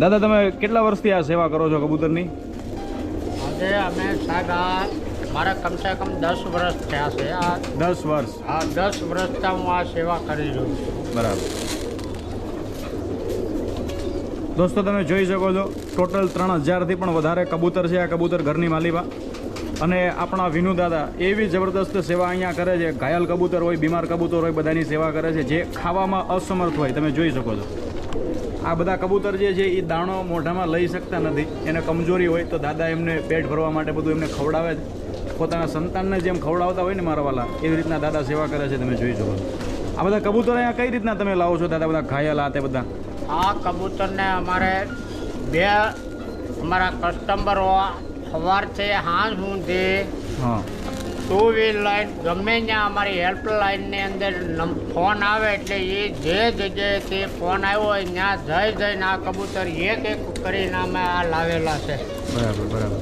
દાદા તમે કેટલા વર્ષથી આ સેવા કરો છો કબૂતરની? આજે અમે સાહેબ મારા કમસે કમ દસ વર્ષ થયા છે. આ દસ વર્ષ? આ દસ વર્ષથી હું આ સેવા કરી રહ્યો છું. બરાબર. દોસ્તો તમે જોઈ શકો છો ટોટલ ત્રણ હજારથી પણ વધારે કબૂતર છે આ કબૂતર ઘરની માલિકા અને આપણા વિનુ દાદા એવી જબરદસ્ત સેવા અહીંયા કરે છે. ઘાયલ કબૂતર હોય બીમાર કબૂતર હોય બધાની સેવા કરે છે જે ખાવામાં અસમર્થ હોય. તમે જોઈ શકો છો. આ બધા કબૂતર જે છે એ દાણો મોઢામાં લઈ શકતા નથી. એને કમજોરી હોય તો દાદા એમને પેટ ભરવા માટે બધું એમને ખવડાવે જ. પોતાના સંતાનને જેમ ખવડાવતા હોય ને મારા વાલા એવી રીતના દાદા સેવા કરે છે તમે જોઈ શકો. આ બધા કબૂતર અહીંયા કઈ રીતના તમે લાવો છો દાદા બધા ઘાયલ તે બધા? આ કબૂતરને અમારે બે અમારા કસ્ટમરો સવારથી સાંજ સુધી હા. ટુ વ્હીલ લાઈન ગમે ત્યાં અમારી હેલ્પલાઇનની અંદર ફોન આવે એટલે એ જે જગ્યાએથી ફોન આવ્યો હોય ત્યાં જઈ જઈને આ કબૂતર એક એક કરીને અમે આ લાવેલા છે. બરાબર બરાબર.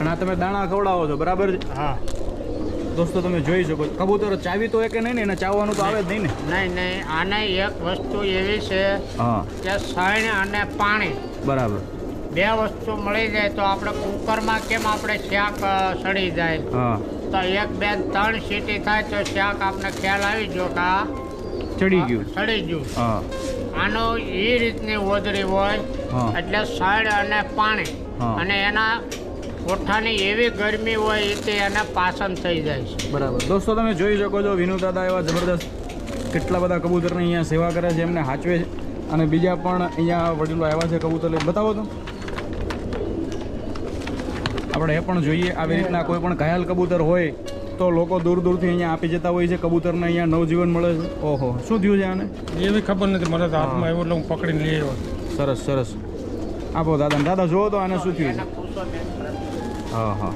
અને આ તમે દાણા ખવડાવો છો બરાબર હા. દોસ્તો તમે જોઈ શકો કબૂતર ચાવી તો એક નહીં ને એને ચાવવાનું તો આવે જ નહીં ને. નહીં નહીં આને એક વસ્તુ એવી છે હા. કે સણ અને પાણી. બરાબર. બે વસ્તુ મળી જાય તો આપણે કુકરમાં કેમ આપણે શાક સડી જાય? તો એક બે ત્રણ સીટી થાય તો શાક આપણે ખ્યાલ આવી જો કે ચડી ગયું. સડી ગયું. આનો એ રીતની ઓદરી હોય એટલે સળ અને પાણી. અને એના કોઠાની એવી ગરમી હોય એથી એને પાસન થઈ જાય છે. બરાબર. દોસ્તો તમે જોઈ શકો છો વિનુ દાદા એવા જબરદસ્ત કેટલા બધા કબૂતરની અહીંયા સેવા કરે છે એમને હાચવે છે. અને બીજા પણ અહીંયા વડીલો આવ્યા છે કબૂતર બતાવો તો. આપણે એ પણ જોઈએ આવી રીતના કોઈ પણ ઘાયલ કબૂતર હોય તો લોકો દૂર દૂરથી અહીંયા આપી જતા હોય છે. કબૂતરને અહીંયા નવજીવન મળે છે. ઓહો શું થયું છે આને? એવી ખબર નથી મને તો હાથમાં આવ્યો એટલે હું પકડીને લઈ આવ્યો. સરસ સરસ. આપો દાદા દાદા જુઓ તો આને શું થયું છે. હા હા.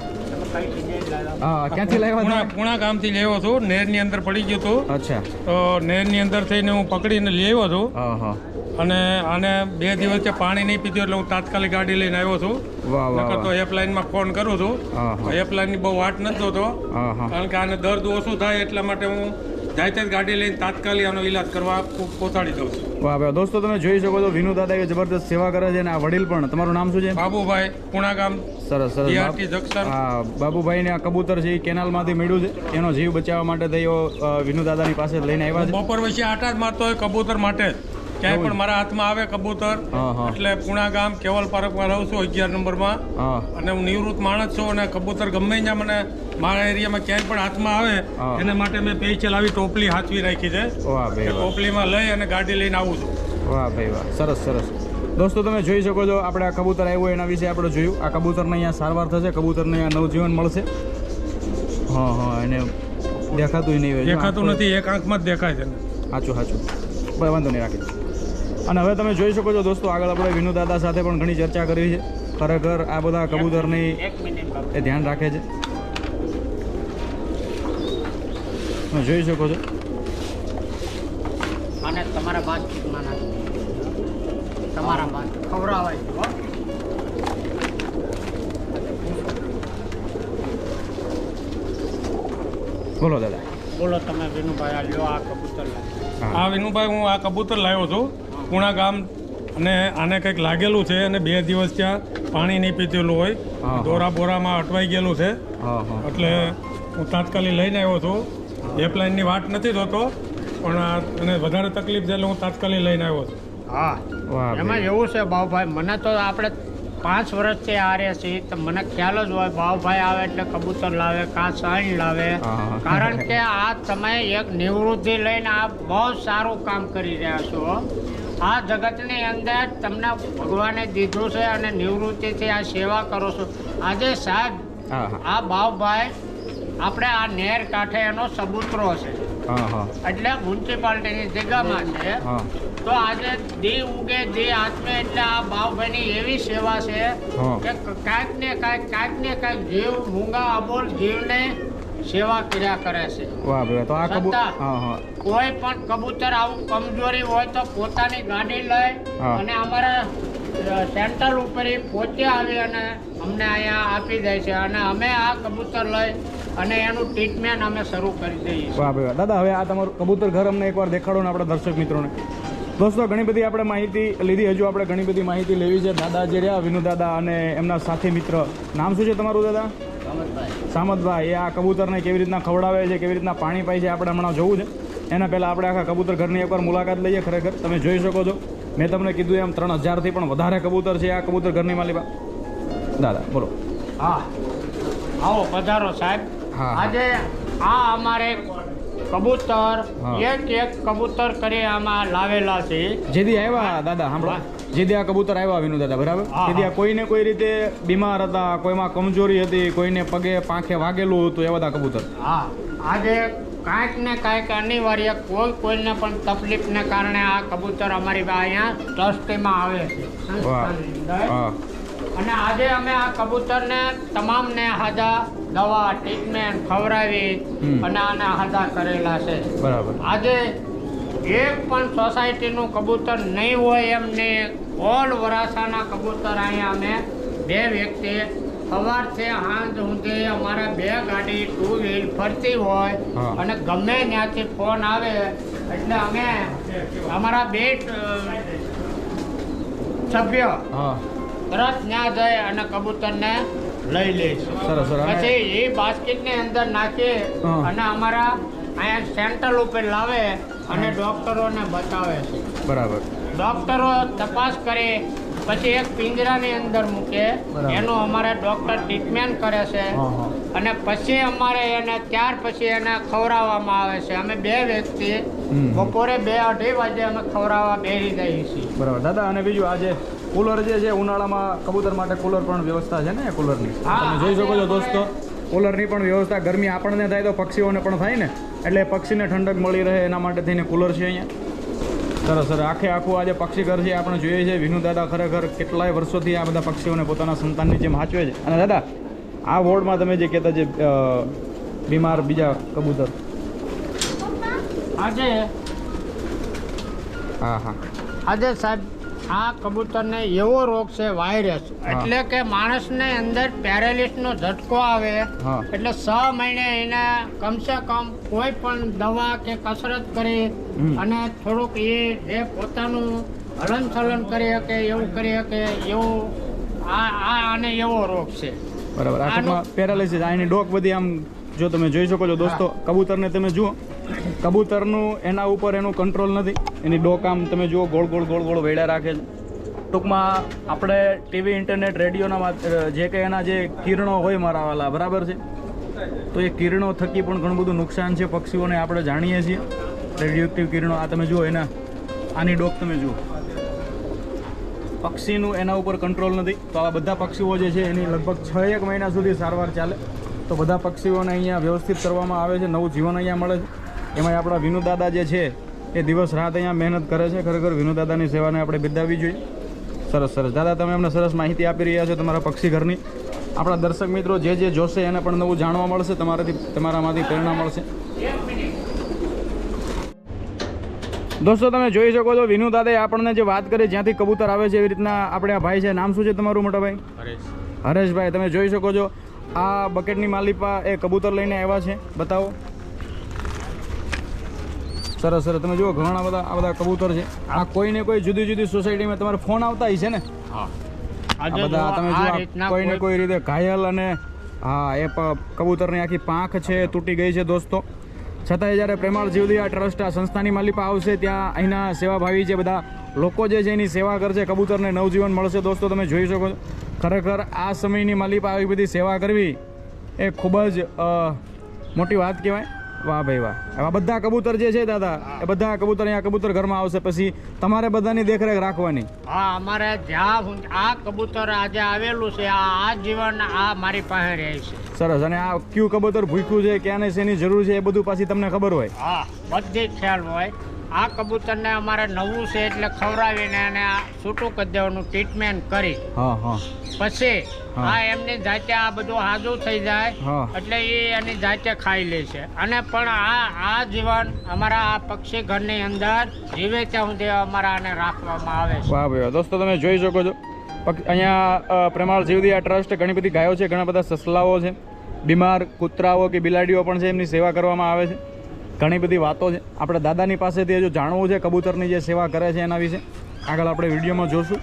ક્યાંથી લાવ્યા પુણા ગામથી લેવો છું નહેરની અંદર પડી ગયો હતો. અચ્છા. તો નહેરની અંદર થઈને હું પકડીને લેવો આવ્યો છું હા હા. અને આને બે દિવસથી પાણી નહીં પીધું એટલે હું તાત્કાલિક ગાડી લઈને આવ્યો છું. વાહ વાહ નકર તો હેલ્પલાઇનમાં ફોન કરું છું. હેલ્પલાઇનની બહુ વાટ નથી જોતો. કારણ કે આને દર્દ ઓછું થાય એટલા માટે હું જાતે જ ગાડી લઈને તાત્કાલિક આનો ઈલાજ કરવા પહોંચાડી દઉં છું. વાહ દોસ્તો તમે જોઈ શકો છો વિનુ દાદા જબરદસ્ત સેવા કરે છે અને આ વડીલ પણ. તમારું નામ શું છે? બાબુભાઈ પુણા ગામ સરસ. સરસ હા બાબુભાઈને આ કબૂતર છે એ કેનાલમાંથી મળ્યું છે. એનો જીવ બચાવવા માટે થયો વિનુ દાદાની પાસે લઈને આવ્યા છે. બપોર પછી આટા જ મારતો હોય કબૂતર માટે. ક્યાંય પણ મારા હાથમાં આવે કબૂતર એટલે પુણા ગામ કેવલ પાર્કમાં રહું છું અગિયાર નંબરમાં. હા. અને હું નિવૃત્ત માણસ છું અને કબૂતર ગમે ત્યાં મને મારા એરિયામાં ક્યાંય પણ હાથમાં આવે. એના માટે મેં પેચલ આવી ટોપલી હાથવી રાખી છે. વાહ ભાઈ ટોપલીમાં લઈ અને ગાડી લઈને આવું છું. વાહ ભાઈ વાહ. સરસ સરસ. દોસ્તો તમે જોઈ શકો છો આપણે આ કબૂતર આવ્યું એના વિશે આપણે જોયું. આ કબૂતરને અહીંયા સારવાર થશે કબૂતરને અહીંયા નવજીવન મળશે. હા હા એને દેખાતું નહીં દેખાતું નથી એક આંખમાં જ દેખાય છે સાચું સાચું બરાબર વાંધો નહીં રાખી. અને હવે તમે જોઈ શકો છો દોસ્તો આગળ આપણે વિનુ દાદા સાથે પણ ઘણી ચર્ચા કરી છે. ખરેખર આ બધા કબૂતરની એક મિનિટ એ ધ્યાન રાખે છે. તમે જોઈ શકો છો. અને તમારા બાતચીતમાં તમારા બાદ ખવડાવાય બોલો દાદા. બોલો તમે વિનુભાઈ આ લ્યો આ કબૂતર લાવ્યો. આ વિનુભાઈ હું આ કબૂતર લાવ્યો છું. પુણા ગામ અને આને કંઈક લાગેલું છે અને બે દિવસ ત્યાં પાણી નહીં પીધેલું હોય. દોરા બોરામાં અટવાઈ ગયેલું છે. એટલે હું તાત્કાલિક લઈને આવ્યો છું. હેલ્પલાઇનની વાત નથી જોતો પણ અને વધારે તકલીફ છે એટલે હું તાત્કાલિક લઈને આવ્યો છું. હા. એમાં એવું છે ભાવભાઈ મને તો આપણે પાંચ વર્ષથી આ રહ્યા છીએ તો મને ખ્યાલ જ હોય ભાવભાઈ આવે એટલે કબૂતર લાવે કાં સાઈન લાવે. કારણ કે આ તમે એક નિવૃત્તિ લઈને આ બહુ સારું કામ કરી રહ્યા છો આ જગતની અંદર તમને ભગવાને દીધું છે અને નિવૃત્તિથી આ સેવા કરો છો. આજે સાહેબ આ બાવભાઈ આપણે આ નેર કાંઠે એનો સબૂતરો છે. એટલે મ્યુનિસિપાલિટીની જગ્યામાં છે. તો આજે દી ઉગે દી આત્મે એટલે આ બાવભાઈની એવી સેવા છે કે કાંઈક ને કાંઈક કાંઈક ને કાંઈક જીવ મૂંગા અબોલ જીવને સેવા કર્યા કરે છે. વાહ ભાઈ તો આ કબૂતર હા હા. કોઈ પણ કબૂતર આવું કમજોરી હોય તો પોતાની ગાડી લઈ અને અમારા સેન્ટર ઉપર પોતે આવી અને અમને અહીંયા આપી દે છે અને અમે આ કબૂતર લઈ અને એનું ટ્રીટમેન્ટ અમે શરૂ કરી દઈએ વાહ ભાઈ દાદા હવે આ તમારું કબૂતર ઘર અમને એકવાર દેખાડો ને આપણા દર્શક મિત્રોને. દોસ્તો ઘણી બધી આપણે માહિતી લીધી. હજુ આપણે ઘણી બધી માહિતી લેવી છે. દાદા જે રહ્યા વિનુ દાદા અને એમના સાથી મિત્ર. નામ શું છે તમારું દાદા? સામતભાઈ એ આ કબૂતરને કેવી રીતના ખવડાવે છે કેવી રીતના પાણી પાય છે આપણે હમણાં જોવું છે. એના પહેલાં આપણે આખા કબૂતર ઘરની એકવાર મુલાકાત લઈએ ખરેખર. તમે જોઈ શકો છો. મેં તમને કીધું એમ ત્રણ હજારથી પણ વધારે કબૂતર છે આ કબૂતર ઘરની માલિકા દાદા બોલો. હા. આવો પધારો સાહેબ. હા. આજે આ અમારે કબૂતર એક એક કબૂતર કરી આમાં લાવેલા છે. જેથી આવ્યા દાદા સાંભળો. જેથી આ કબૂતર આવ્યા વિનુ દાદા બરાબર? જેથી આ કોઈને કોઈ રીતે બીમાર હતા કોઈમાં કમજોરી હતી કોઈને પગે પાંખે વાગેલું હતું એવા બધા કબૂતર. હા. આજે કાંઈક ને કાંઈક અનિવાર્ય કોઈ કોઈને પણ તકલીફને કારણે આ કબૂતર અમારી પાસે અહીંયા ટ્રસ્ટીમાં આવે છે. અને આજે અમે આ કબૂતરને તમામને હાજા દવા ટ્રીટમેન્ટ ખવડાવી અને આને હાજા કરેલા છે. બરાબર. આજે એક પણ સોસાયટીનું કબૂતર નહીં હોય એમને ઓલ વરાસાના કબૂતર અહીંયા અમે બે વ્યક્તિ સવારથી સાંજ સુધી અમારા બે ગાડી ટુ વ્હીલ ફરતી હોય અને ગમે ત્યાંથી ફોન આવે એટલે અમે અમારા બે સભ્ય સભ્ય તરત ના જઈ અને કબૂતરને લઈ લઈશું સરસ સરસ. પછી એ બાસ્કેટની અંદર નાખી અને અમારા અહીંયા સેન્ટર ઉપર લાવે અને ડોક્ટરોને બતાવે છે. બરાબર. ડોક્ટરો તપાસ કરે પછી એક પિંજરાની અંદર મૂકે. એનું અમારે ડોક્ટર ટ્રીટમેન્ટ કરે છે. અને પછી અમારે એને ત્યાર પછી એને ખવડાવવામાં આવે છે. અમે બે વ્યક્તિ બપોરે બે અઢી વાગે અમે ખવડાવવા બેસી જઈએ છીએ. બરાબર. દાદા અને બીજું આજે કુલર જે છે ઉનાળામાં કબૂતર માટે કુલર પણ વ્યવસ્થા છે ને કુલરની? તમે જોઈ શકો છો દોસ્તો. કુલરની પણ વ્યવસ્થા ગરમી આપણને થાય તો પક્ષીઓને પણ થાય ને. એટલે પક્ષીને ઠંડક મળી રહે એના માટે થઈને કુલર છે અહીંયા. સરસ સર આખે આખું આજે પક્ષી ઘર છે આપણે જોઈએ છે. વિનુ દાદા ખરેખર કેટલાય વર્ષોથી આ બધા પક્ષીઓને પોતાના સંતાનની જેમ હાચવે છે. અને દાદા આ વોર્ડમાં તમે જે કહેતા જે બીમાર બીજા કબૂતર. આજે હા હા. આજે સાહેબ આ કબૂતરને એવો રોગ છે વાયરસ એટલે કે માણસને અંદર પેરાલિસનો ઝટકો આવે એટલે છ મહિને એને કમસે કમ કોઈ પણ દવા કે કસરત કરી અને થોડુંક એ એ પોતાનું હલન ચલન કરી શકે એવું કરી શકે એવું આ આ આને એવો રોગ છે. બરાબર. આ પેરાલિસિસ આની ડોક બધી આમ જો તમે જોઈ શકો છો દોસ્તો કબૂતરને તમે જુઓ. કબૂતરનું એના ઉપર એનું કંટ્રોલ નથી. એની ડોકામ તમે જુઓ, ગોળ ગોળ ગોળ ગોળ વેડા રાખે છે. ટૂંકમાં આપણે ટીવી ઇન્ટરનેટ રેડિયોના જે કંઈ એના જે કિરણો હોય મારા વાલા, બરાબર છે? તો એ કિરણો થકી પણ ઘણું બધું નુકસાન છે પક્ષીઓને આપણે જાણીએ છીએ. રેડિયોક્ટિવ કિરણો, આ તમે જુઓ એના, આની ડોક તમે જુઓ. પક્ષીનું એના ઉપર કંટ્રોલ નથી. તો આ બધા પક્ષીઓ જે છે એની લગભગ છ એક મહિના સુધી સારવાર ચાલે. તો બધા પક્ષીઓને અહીંયા વ્યવસ્થિત કરવામાં આવે છે, નવું જીવન અહીંયા મળે છે. એમાં આપણા વિનુ દાદા જે છે એ દિવસ રાત અહીંયા મહેનત કરે છે. ખરેખર વિનુ દાદાની સેવાને આપણે બિરદાવવી જોઈએ. સરસ સરસ. દાદા તમે અમને સરસ માહિતી આપી રહ્યા છો તમારા પક્ષી ઘરની. આપણા દર્શક મિત્રો જે જે જોશે એને પણ નવું જાણવા મળશે તમારાથી તમારામાંથી પ્રેરણા મળશે. દોસ્તો તમે જોઈ શકો છો વિનુ દાદાએ આપણને જે વાત કરી જ્યાંથી કબૂતર આવે છે એવી રીતના આપણે આ ભાઈ છે. નામ શું છે તમારું મોટા ભાઈ હરેશભાઈ તમે જોઈ શકો છો આ બકેટની માલિપા એ કબૂતર લઈને આવ્યા છે. બતાવો. સરસ સરસ. તમે જુઓ ઘણા બધા આ બધા કબૂતર છે. આ કોઈ ને કોઈ જુદી જુદી સોસાયટીમાં તમારે ફોન આવતા છે ને? આ આજે બધા તમે આ જુઓ કોઈ ને કોઈ- રીતે ઘાયલ અને હા એ કબૂતરની આખી પાંખ છે તૂટી ગઈ છે દોસ્તો. છતાંય જ્યારે પ્રેમાળ જીવદયા ટ્રસ્ટ આ સંસ્થાની માલિપા આવશે ત્યાં અહીંના સેવાભાવી જે બધા લોકો જે છે એની સેવા કરશે કબૂતરને નવજીવન મળશે દોસ્તો તમે જોઈ શકો છો. ખરેખર આ સમયની માલિપા આવી બધી સેવા કરવી એ ખૂબ જ મોટી વાત કહેવાય. વાહ ભાઈ વાહ. એમાં બધા કબૂતર જે છે દાદા એ બધા કબૂતર અહીંયા કબૂતર ઘરમાં આવશે. પછી તમારે બધાની દેખરેખ રાખવાની. હા અમારે જ્યાં આ કબૂતર આજે આવેલું છે આ આ જીવન આ મારી પાસે રહે છે. સરસ અને આ કયું કબૂતર ભૂખ્યું છે ક્યાંને શેની જરૂર છે એ બધું પાછી તમને ખબર હોય. હા બધી ખ્યાલ હોય. આ કબૂતરને અમારે નવું છે એટલે ખવડાવીને એને આ છૂટું કરી દેવાનું ટ્રીટમેન્ટ કરી. હા હા. પછી. આ એમની જાતે આ બધું હાજુ થઈ જાય. એટલે એ એની જાતે ખાઈ લે છે. અને પણ આ આ જીવન અમારા આ પક્ષી ઘરની અંદર જીવે ત્યાં સુધી અમારા આને રાખવામાં આવે છે. વાહ ભાઈ દોસ્તો તમે જોઈ શકો છો. અહીંયા પ્રેમાળ જીવદી આ ટ્રસ્ટ ઘણી બધી ગાયો છે ઘણા બધા સસલાઓ છે. બીમાર કૂતરાઓ કે બિલાડીઓ પણ છે એમની સેવા કરવામાં આવે છે. ઘણી બધી વાતો છે. આપણે દાદાની પાસેથી હજુ જાણવું છે કબૂતરની જે સેવા કરે છે એના વિશે. આગળ આપણે વિડીયોમાં જોશું.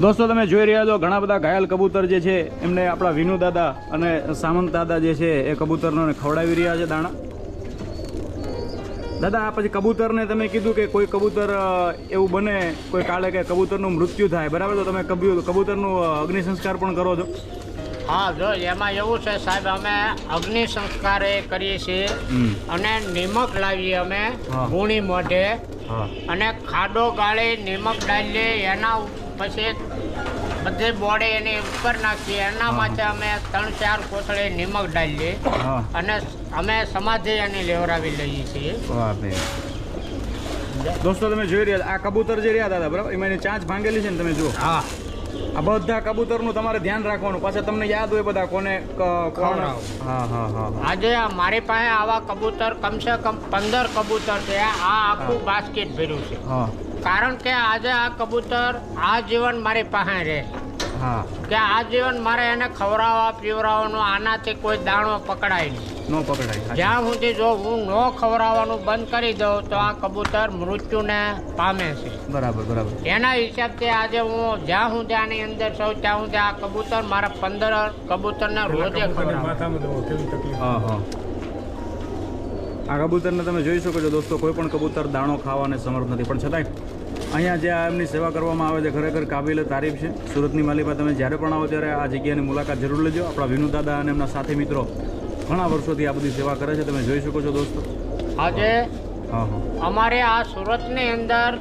દોસ્તો, તમે જોઈ રહ્યા છો ઘણા બધા ઘાયલ કબૂતર જે છે, એમને આપણા વિનુ દાદા અને સામંત દાદા જે છે, એ કબૂતરને ખવડાવી રહ્યા છે દાણા. દાદા પછી કબૂતરને તમે કીધું કે કોઈ કબૂતર એવું બને, કોઈ કાળે કે કબૂતરનું મૃત્યુ થાય. બરાબર? તો તમે કબૂતરનું અગ્નિ સંસ્કાર પણ કરો છો. હા જો એમાં એવું છે સાહેબ અમે અગ્નિ સંસ્કાર કરીએ છીએ અને નિમક લાવીએ અમે. ગુણી મોઢે. અને ખાડો ગાળી નિમક ડાલીએ એના પછી બધે બોડે એની ઉપર નાખીએ. એના માટે અમે ત્રણ ચાર કોથળે નિમક ડાલીએ. અને અમે સમાધિ એની લેવડાવી લઈએ છીએ. દોસ્તો તમે જોઈ રહ્યા આ કબૂતર જે રહ્યા દાદા બરાબર? એમાં એની ચાંચ ભાંગેલી છે ને તમે જુઓ. હા. આ બધા કબૂતરનું તમારે ધ્યાન રાખવાનું. પાછા તમને યાદ હોય બધા કોને કોણ હા હા હા હા. આજે મારી પાસે આવા કબૂતર કમસે કમ પંદર કબૂતર છે. આ આખું બાસ્કેટ ભર્યું છે. કારણ કે આજે આ કબૂતર આ જીવન મારી પાસે રહે કે આ જીવન મારે એને ખવડાવવા પીવડાવવાનું આનાથી કોઈ દાણો પકડાય નહીં. નો પકડાય. જ્યાં સુધી જો હું ન ખવડાવવાનું બંધ કરી દઉં તો આ કબૂતર મૃત્યુને પામે છે. બરાબર બરાબર. એના હિસાબથી આજે હું જ્યાં હું આની અંદર છું ત્યાં હું આ કબૂતર મારા પંદર કબૂતરને રોજે ખવડાવું. માથામાં જુઓ કેવી તકલીફ. હા હા. આ કબૂતરને તમે જોઈ શકો છો દોસ્તો કોઈ પણ કબૂતર દાણો ખાવાને સમર્થ નથી. પણ છતાંય અહીંયા જે આ એમની સેવા કરવામાં આવે છે ખરેખર કાબિલે તારીફ છે. સુરતની માલિકા તમે જ્યારે પણ આવો ત્યારે આ જગ્યાની મુલાકાત જરૂર લેજો. આપણા વિનુ દાદા અને એમના સાથી મિત્રો ઘણા વર્ષોથી આ બધી સેવા કરે છે તમે જોઈ શકો છો દોસ્તો. આજે અમારે આ સુરતની અંદર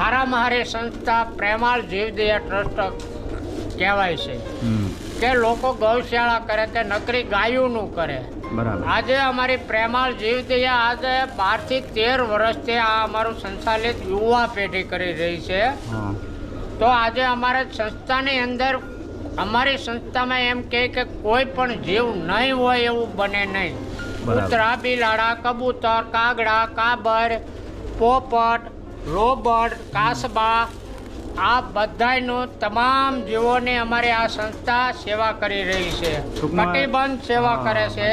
હારામાં હારી સંસ્થા પ્રેમાળ જીવદયા ટ્રસ્ટ કહેવાય છે. કે લોકો ગૌશાળા કરે તે નકરી ગાયોનું કરે. બરાબર. આજે અમારી પ્રેમાળ જીવદયા આજે બારથી તેર વર્ષથી આ અમારું સંચાલિત યુવા પેઢી કરી રહી છે. તો આજે અમારે સંસ્થાની અંદર અમારી સંસ્થામાં એમ કહે કે કોઈ પણ જીવ નહીં હોય એવું બને નહીં. કૂતરા બિલાડા કબૂતર કાગડા કાબર પોપટ રોબર્ટ કાસબા આ બધાયનું તમામ જીવોની અમારી આ સંસ્થા સેવા કરી રહી છે કટિબંધ સેવા કરે છે.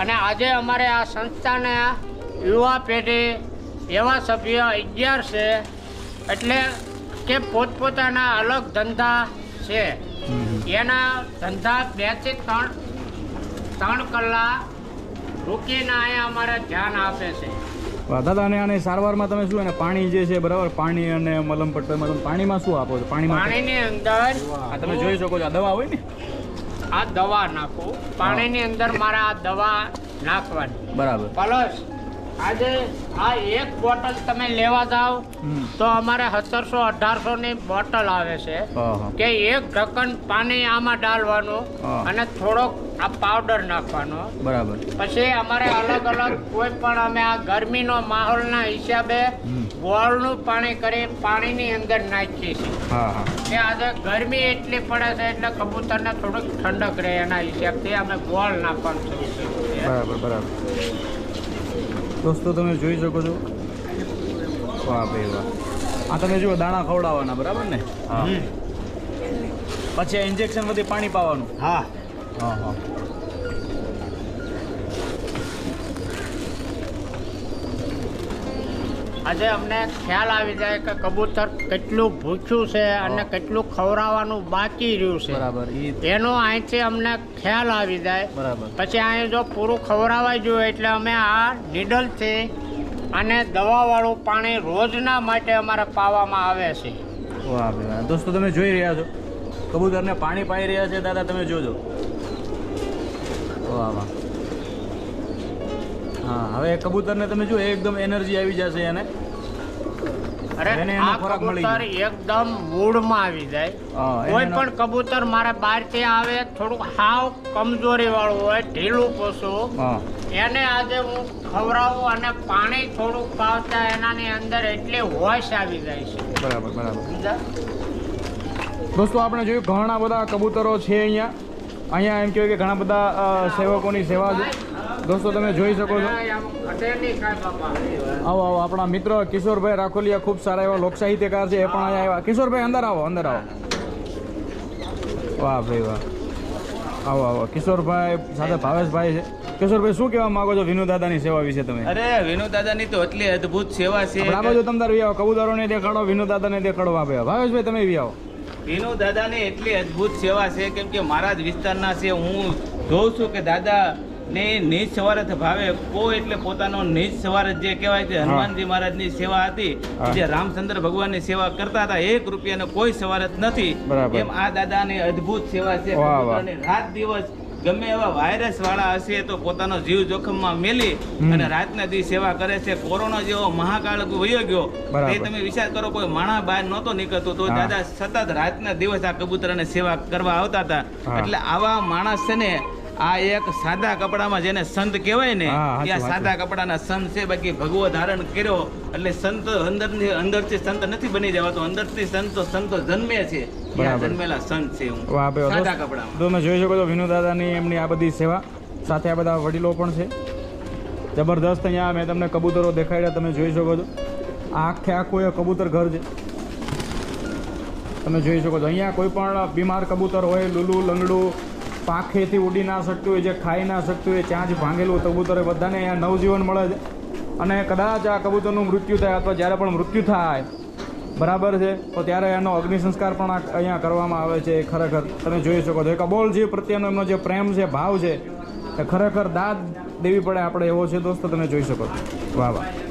અને આજે અમારે આ સંસ્થાના યુવા પેઢી એવા સભ્ય અગિયાર છે એટલે કે પોતપોતાના અલગ ધંધા છે. એના ધંધા બેથી ત્રણ ત્રણ કલાક રોકીને અહીંયા અમારે ધ્યાન આપે છે. દાદા અને આની સારવારમાં તમે શું એને પાણી જે છે બરાબર? પાણી અને મલમ પટ્ટો મલમ પાણીમાં શું આપો છો? પાણીમાં પાણીની અંદર આ તમે જોઈ શકો છો આ દવા હોય ને? આ દવા નાખો. પાણીની અંદર મારા આ દવા નાખવાની. બરાબર. પ્લસ આજે આ એક બોટલ તમે લેવા જાઓ તો અમારે સત્તરસો અઢારસો ની બોટલ આવે છે. કે એક ઢક્કન પાણી આમાં ડાલવાનું અને થોડોક આ પાવડર નાખવાનો. બરાબર. પછી અમારે અલગ અલગ કોઈ પણ અમે આ ગરમીનો માહોલના હિસાબે. ગોળનું પાણી કરી પાણીની અંદર નાખીએ છીએ. કે આજે ગરમી એટલી પડે છે એટલે કબૂતરને થોડુંક ઠંડક રહે એના હિસાબથી અમે ગોળ નાખવાનું શરૂ કર્યું બરાબર બરાબર. દોસ્તો તમે જોઈ શકો છો. વાહ ભાઈ વાહ આ તમે જુઓ દાણા ખવડાવવાના બરાબર ને? હા. પછી આ ઇન્જેક્શન બધી પાણી પાવાનું. હા. હા હા. આજે અમને ખ્યાલ આવી જાય કે કબૂતર કેટલું ભૂખ્યું છે અને કેટલું ખવડાવવાનું બાકી રહ્યું છે. બરાબર એનો અહીંથી અમને ખ્યાલ આવી જાય. બરાબર. પછી અહીં જો પૂરું ખવડાવાઈ જોઈએ એટલે અમે આ નીડલથી અને દવાવાળું પાણી રોજના માટે અમારે પાવામાં આવે છે. વાહ ભાઈ વાહ. દોસ્તો તમે જોઈ રહ્યા છો. કબૂતરને પાણી પાઈ રહ્યા છે. દાદા તમે જોજો. વાહ વાહ. હા હવે કબૂતર કબૂતરને તમે જો એકદમ એનર્જી આવી જશે એને. અરે આ કબૂતર એકદમ મૂળમાં આવી જાય. કોઈ પણ કબૂતર મારે બહારથી આવે થોડુંક હાવ કમજોરી વાળું હોય ઢીલું પોસું એને આજે હું ખવડાવું અને પાણી થોડુંક પાવતા એનાની અંદર એટલી હોશ આવી જાય છે. બરાબર બરાબર? દોસ્તો આપણે જોયું ઘણા બધા કબૂતરો છે અહીંયા. અહીંયા એમ કહેવાય કે ઘણા બધા સેવકોની સેવા છે. દોસ્તો તમે જોઈ શકો છો. આવો આવો આપણા મિત્ર કિશોરભાઈ રાખોલિયા ખૂબ સારા એવા લોક સાહિત્યકાર છે એ પણ અહીંયા આવ્યા. કિશોરભાઈ અંદર આવો અંદર આવો. વાહ ભાઈ વાહ. આવો આવો. કિશોરભાઈ સાથે ભાવેશભાઈ છે. કિશોરભાઈ શું કહેવા માંગો છો વિનુ દાદાની સેવા વિશે તમે? અરે વિનુ દાદાની તો એટલી અદ્ભુત સેવા છે આપણે આ બાજુ તમ તાર વી આવો. કબૂતરોને દેખાડો વિનુ દાદાને દેખાડો. આપે ભાવેશભાઈ તમે વી આવો. વિનુ દાદાની એટલી અદ્ભુત સેવા છે કેમ કે મારા જ વિસ્તારના છે. હું જોઉં છું કે દાદા ને નિજ સવારથ ભાવે. પો એટલે પોતાનો નિજ સવારથ જે કહેવાય છે હનુમાનજી મહારાજની સેવા હતી. જે રામચંદ્ર ભગવાનની સેવા કરતા હતા એક રૂપિયાનો કોઈ સવારથ નથી. એમ આ દાદાની અદ્ભુત સેવા છે. રાત દિવસ ગમે એવા વાયરસ વાળા હશે તો પોતાનો જીવ જોખમમાં મેલી અને રાતના દી સેવા કરે છે. કોરોના જેવો મહાકાળ વયો ગયો. એ તે તમે વિચાર કરો કોઈ માણા બહાર નહોતો નીકળતો તો દાદા સતત રાતના દિવસ આ કબૂતરને સેવા કરવા આવતા હતા. એટલે આવા માણસ છે ને આ એક સાદા કપડામાં જેને સંત કહેવાય ને ત્યાં આ સાદા કપડાના સંત છે. બાકી ભગવો ધારણ કર્યો એટલે સંત અંદરની અંદરથી સંત નથી બની જવાતો અંદરથી સંતો સંતો જન્મે છે. જન્મેલા સંત છે હું. સાદા કપડામાં. તમે જોઈ શકો છો વિનુ દાદાની એમની આ બધી સેવા. સાથે આ બધા વડીલો પણ છે. જબરદસ્ત અહીંયા મેં તમને કબૂતરો દેખાડ્યા તમે જોઈ શકો છો. આ આખે આખું એ કબૂતર ઘર છે. તમે જોઈ શકો છો. અહીંયા કોઈ પણ બીમાર કબૂતર હોય લૂલું લંગડું પાંખેથી ઉડી ના શકતું હોય, જે ખાઈ ના શકતું હોય, ત્યાં જ ભાંગેલું કબૂતર બધાને અહીંયા નવજીવન મળે છે. અને કદાચ આ કબૂતરનું મૃત્યુ થાય અથવા જ્યારે પણ મૃત્યુ થાય, બરાબર છે, તો ત્યારે એનો અગ્નિ સંસ્કાર પણ અહીંયા કરવામાં આવે છે એ ખરેખર. તમે જોઈ શકો છો, એ કબોલ જીવ પ્રત્યેનો એમનો જે પ્રેમ છે, ભાવ છે, એ ખરેખર દાદ દેવી પડે આપણે એવો છે, દોસ્તો, તમે જોઈ શકો છો. વાહ વાહ.